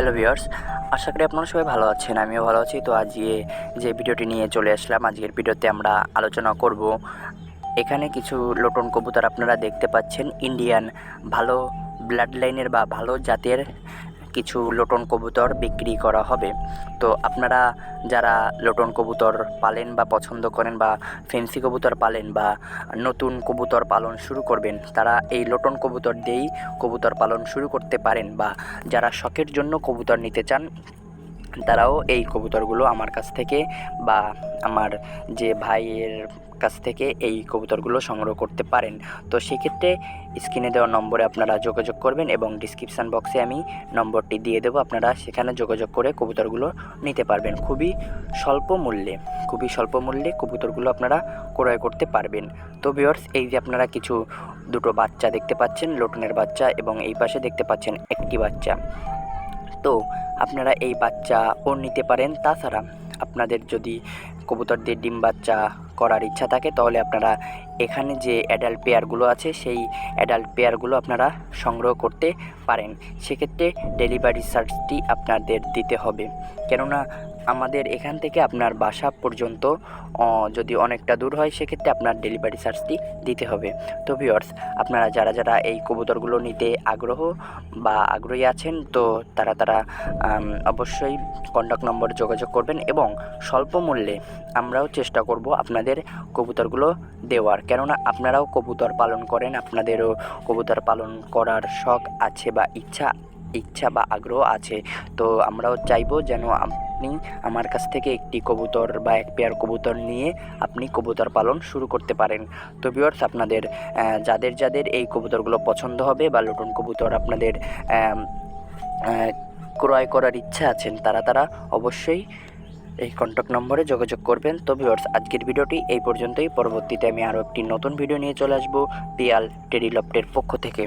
Hello viewers আশা করি আপনারা সবাই ভালো আছেন, আমিও ভালো আছি। তো আজকে যে ভিডিওটি নিয়ে চলে আসলাম, আজকের ভিডিওতে আমরা আলোচনা করব এখানে কিছু লোটন কবুতর আপনারা দেখতে পাচ্ছেন ইন্ডিয়ান ভালো ব্লাড লাইনের বা ভালো জাতের কিছু লোটন কবুতর বিক্রি করা হবে। তো আপনারা যারা লোটন কবুতর পালেন বা পছন্দ করেন বা ফেন্সি কবুতর পালেন বা নতুন কবুতর পালন শুরু করবেন, তারা এই লোটন কবুতর দিয়েই কবুতর পালন শুরু করতে পারেন বা যারা শখের জন্য কবুতর নিতে চান তারাও এই কবুতরগুলো আমার কাছ থেকে বা আমার যে ভাইয়ের কাছ থেকে এই কবুতরগুলো সংগ্রহ করতে পারেন। তো সেক্ষেত্রে স্ক্রিনে দেওয়া নম্বরে আপনারা যোগাযোগ করবেন এবং ডিসক্রিপশান বক্সে আমি নম্বরটি দিয়ে দেবো। আপনারা সেখানে যোগাযোগ করে কবুতরগুলো নিতে পারবেন। খুবই স্বল্প মূল্যে, খুবই স্বল্প মূল্যে কবুতরগুলো আপনারা ক্রয় করতে পারবেন। তো ভিওর্স এই যে আপনারা কিছু দুটো বাচ্চা দেখতে পাচ্ছেন, লোটনের বাচ্চা এবং এই পাশে দেখতে পাচ্ছেন একটি বাচ্চা। তো আপনারা এই বাচ্চা ও নিতে পারেন। তাছাড়া আপনাদের যদি কবুতর দিয়ে ডিম বাচ্চা করার ইচ্ছা থাকে, তাহলে আপনারা এখানে যে অ্যাডাল্ট পেয়ারগুলো আছে, সেই অ্যাডাল্ট পেয়ারগুলো আপনারা সংগ্রহ করতে পারেন। সেক্ষেত্রে ডেলিভারি চার্জটি আপনাদের দিতে হবে। কেননা আমাদের এখান থেকে আপনার বাসা পর্যন্ত যদি অনেকটা দূর হয়, সেক্ষেত্রে আপনার ডেলিভারি চার্জটি দিতে হবে। তো ভিওর্স আপনারা যারা যারা এই কবুতরগুলো নিতে আগ্রহ বা আগ্রহী আছেন, তো তারা তারা অবশ্যই কন্ট্যাক্ট নম্বর যোগাযোগ করবেন এবং স্বল্প মূল্যে আমরাও চেষ্টা করব আপনাদের কবুতরগুলো দেওয়ার। কেননা আপনারাও কবুতর পালন করেন, আপনাদেরও কবুতর পালন করার শখ আছে বা ইচ্ছা ইচ্ছা বা আগ্রহ আছে। তো আমরাও চাইব যেন আপনি আমার কাছ থেকে একটি কবুতর বা এক পেয়ার কবুতর নিয়ে আপনি কবুতর পালন শুরু করতে পারেন। তো ভিউয়ার্স আপনাদের যাদের যাদের এই কবুতরগুলো পছন্দ হবে বা লটন কবুতর আপনাদের ক্রয় করার ইচ্ছা আছেন, তারা তারা অবশ্যই এই কন্ট্যাক্ট নম্বরে যোগাযোগ করবেন। তো ভিউয়ার্স আজকের ভিডিওটি এই পর্যন্তই। পরবর্তীতে আমি আরও একটি নতুন ভিডিও নিয়ে চলে আসব। পিয়াল টেরিলপ্টের পক্ষ থেকে।